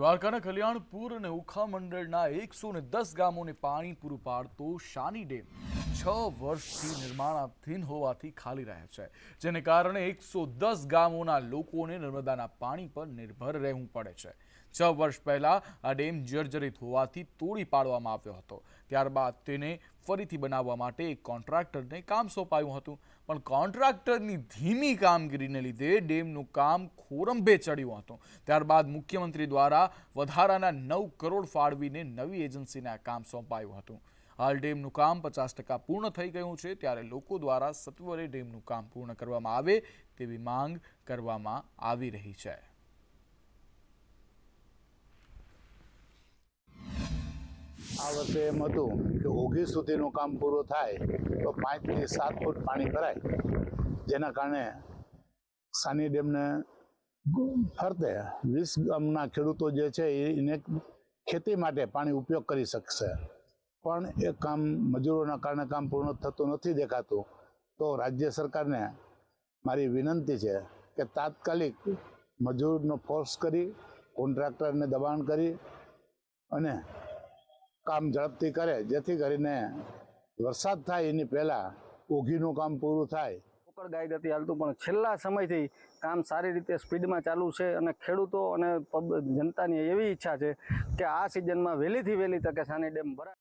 દ્વારકાના કલ્યાણપુર અને ઉખા મંડળના એકસો ને દસ ગામોને પાણી પૂરું પાડતો શાની ડેમ છ વર્ષથી નિર્માણાધીન હોવાથી ખાલી રહે છે, જેને કારણે એકસો દસ ગામોના લોકોને નર્મદાના પાણી પર નિર્ભર રહેવું પડે છે. છ વર્ષ પહેલા આ ડેમ જર્જરિત હોવાથી તોડી પાડવામાં આવ્યો હતો. ત્યારબાદ તેને ફરીથી બનાવવા માટે એક કોન્ટ્રાક્ટરને કામ સોંપાયું હતું. પણ કોન્ટ્રાક્ટરની ધીમી કામગીરીને લીધે ડેમનું કામ ખોરંભે ચડ્યો હતો. ત્યારબાદ મુખ્યમંત્રી દ્વારા વધારાના નવ કરોડ ફાળવીને નવી એજન્સીને આ કામ સોંપાયું હતું. હાલ ડેમનું કામ પચાસ ટકા પૂર્ણ થઈ ગયું છે, ત્યારે લોકો દ્વારા સત્વરે ડેમનું કામ પૂર્ણ કરવામાં આવે તેવી માંગ કરવામાં આવી રહી છે. આ વર્ષે એમ હતું કે ઓગણીસ સુધીનું કામ પૂરું થાય તો પાંચથી સાત ફૂટ પાણી ભરાય. જેના કારણે સાની ડેમને ફરતે. વીસ ગામના ખેડૂતો જે છે એને ખેતી માટે પાણી ઉપયોગ કરી શકશે. પણ એ કામ મજૂરોના કારણે કામ પૂર્ણ થતું નથી દેખાતું. તો રાજ્ય સરકારને મારી વિનંતી છે કે તાત્કાલિક મજૂરનો ફોર્સ કરી, કોન્ટ્રાક્ટરને દબાણ કરી અને કામ ઝડપથી કરે, જેથી કરીને વરસાદ થાય એની પહેલાં ઓઘીનું કામ પૂરું થાય. રોકડ ગાઈડ હતી હાલતું, પણ છેલ્લા સમયથી કામ સારી રીતે સ્પીડમાં ચાલુ છે અને ખેડૂતો અને જનતાની એવી ઈચ્છા છે કે આ સિઝનમાં વહેલીથી વહેલી તકે સાની ડેમ ભરાય.